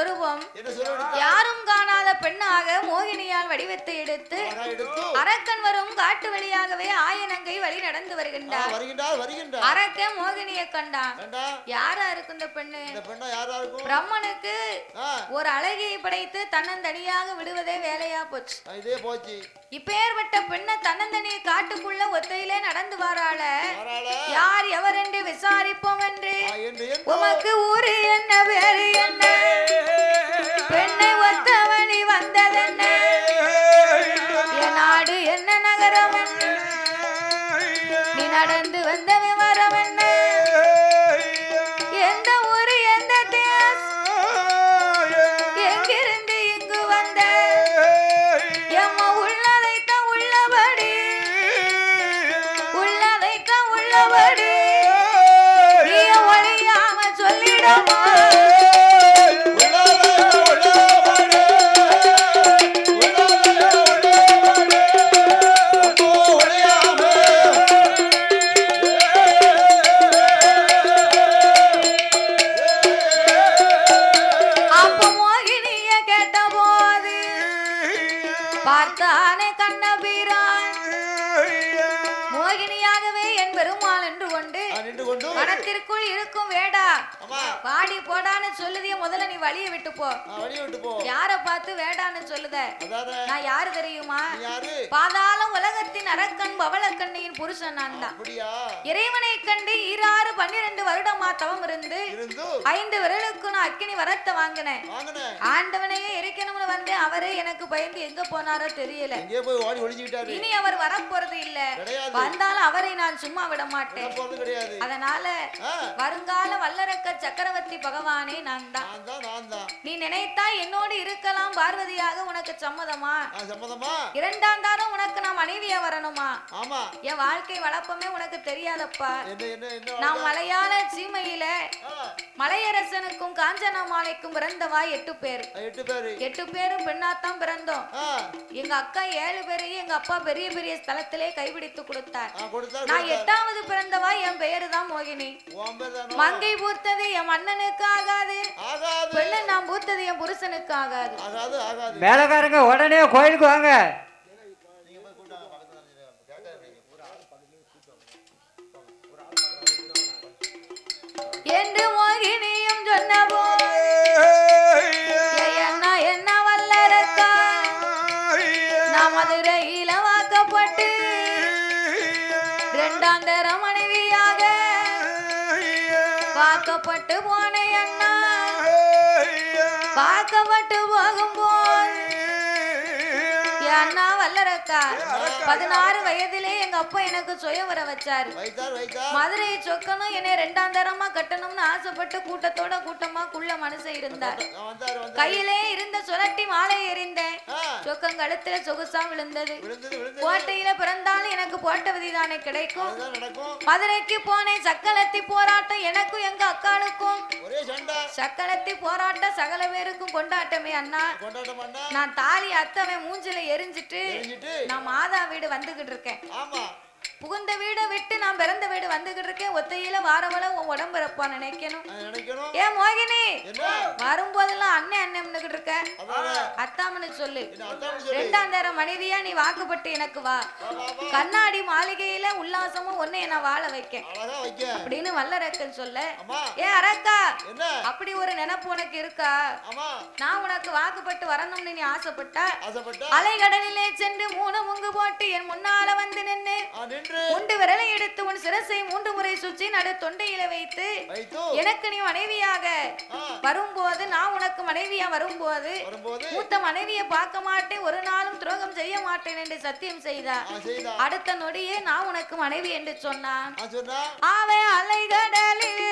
சொரூபம் யாரும் காணாத பெண்ணாக மோகினியால் வடிவத்தை எடுத்து அரக்கன் வரும் காட்டு வழியாகவே ஆயனங்கை வழி நடந்து வருகின்றார். அரக்கன் மோகினியை கண்டான். யாரா இருக்கு இந்த பெண்ணு பிரம்மனுக்கு ஒரு அழகியை படைத்து தன்னந்தனியாக விடுவதே வேலையா போச்சு. இப்பேற்பட்ட பெண்ணை தன்னந்தனியை காட்டுக்குள்ள ஒத்தையிலே நடந்து வராள. யார் எவர் என்று? விசாரிப்போம் என்று உமக்கு ஊரு என்ன பேரு நீ வந்தவன் கண்ணபீரான் மோகினியாகவே என் பெருமாள் என்று கொண்டு மனத்திற்குள் இருக்கும் வேடா. வாடி போடான்னு சொல்லுதிய முதல்ல நீ வழிய விட்டு போ. யார பார்த்து வேடான்னு சொல்லுத? நான் யாரு தெரியுமா? உலகத்தின் அரக்கன் பவளக்கண்ணியின் புருஷன் நான் தான். அப்படியா? இறைவனை கண்டு ஈராறு பன்னிரண்டு வருடமா தவம் இருந்து ஐந்து விரலுக்கு நான் அக்கினி வரத்தை வாங்கினேன். ஆண்டவனையே இருக்கணும்னு வந்து அவரே எனக்கு பயந்து எங்க போனாரோ தெரியல. இனி அவர் வரப்போறது இல்ல. வந்தாலும் அவரை நான் சும்மா விட மாட்டேன். அதனால வருங்கால வல்லரக்க சக்கரவர்த்தி பகவானே நான் தான். நீ நினைத்தா என்னோடு இருக்கலாம் பார்வதியாக உனக்கு சம்மதமா? இரண்டாம் தாரம் உனக்கு நான் மனைவியா வரணுமா ஆமா. என் வாழ்க்கை வளப்பமே உனக்கு தெரியாதப்பா. நான் மலையாள சீமையில மலையரசனுக்கும் காஞ்சனா மாலைக்கும் பிறந்தவா எட்டு பேர். எட்டு பேரு. எட்டு பேரும் பெண்ணாத்தான் பிறந்தோம். எங்க அக்கா ஏழு பேரையும் எங்க அப்பா பெரிய பெரிய ஸ்தலத்திலே கைபிடித்து கொடுத்தார். நான் எட்டாவது பிறந்தவா என் பெயரு தான் மோகினி? மங்கை பூத்தது என் மன்னனுக்கு ஆகாது. ஆகாது. பெண்ணு நான் பூத்தது என் புருஷனுக்கு ஆகாது. ஆகாது ஆகாது. மேலக்காரங்க உடனே கோயிலுக்கு வாங்க. என்று மோகினியும் சொன்னபோ என்ன என்ன வல்லரக்கா நான் மதுரையில வாக்கப்பட்டு இரண்டாம் தர மனைவியாக வாக்கப்பட்டு போனேன். அண்ணா வல்லரக்கா. பதினாறு வயதிலே எங்க அப்பா எனக்கு சுயவர வச்சாரு. வைத்தார் வைத்தார். மதுரையை சொக்கணும் என்னை ரெண்டாம் தரமா கட்டணும்னு ஆசைப்பட்டு கூட்டத்தோட கூட்டமா குள்ள மனுஷன் இருந்தார். கையிலே இருந்த சுழட்டி மாலை எறிந்தேன் ஆ, சொக்கம் கழுத்துல சொகுசா விழுந்தது. கோட்டையில பிறந்தாலும் எனக்கு போட்ட விதிதானே கிடைக்கும். மதுரைக்கு போனேன் சக்களத்தி போராட்டம் எனக்கும் எங்க அக்காளுக்கும். சக்களத்தி போராட்டம் சகல பேருக்கும் கொண்டாட்டமே அண்ணா. நான் தாலி அத்தவன் மூஞ்சில எரிஞ்சிட்டு நான் மாதா வீடு வந்துகிட்டு இருக்கேன். புகுந்த வீடை விட்டு நான் பிறந்த வீடு வந்துகிட்டு இருக்கேன். ஒத்தையில வாரவள உன் உடம்பு இருப்பா நினைக்கணும். நான் நினைக்கணும். ஏன் மோகினி என்ன? வரும்போதெல்லாம் அண்ணன் அண்ணன்னுகிட்டு இருக்க. அத்தாமனு சொல்லு. என்ன ரெண்டாம் தர மனைவியா நீ வாக்குப்பட்டு எனக்கு வா. கண்ணாடி மாளிகையில உல்லாசமும் ஒன்னை நான் வாழ வைக்க. அப்படின்னு வல்லரக்கன் சொல்ல ஏ அரக்கா என்ன? அப்படி ஒரு நினைப்பு உனக்கு இருக்கா? நான் உனக்கு வாக்குப்பட்டு வரணும்னு நீ ஆசைப்பட்டா? அலைகடலிலே சென்று மூணு முங்கு போட்டு என் முன்னால வந்து நின்னு உண்டு விரலை எடுத்து உன் சிரசை மூன்று முறை சுற்றி நடு தொண்டையில வைத்து எனக்கு நீ மனைவியாக வரும்போது நான் உனக்கு மனைவியா வரும்போது மூத்த மனைவியை பார்க்க மாட்டேன் ஒரு நாளும் துரோகம் செய்ய மாட்டேன் என்று சத்தியம் செய்தார் அடுத்த நொடியே நான் உனக்கு மனைவி என்று சொன்னான். அவன் அலைகடலில்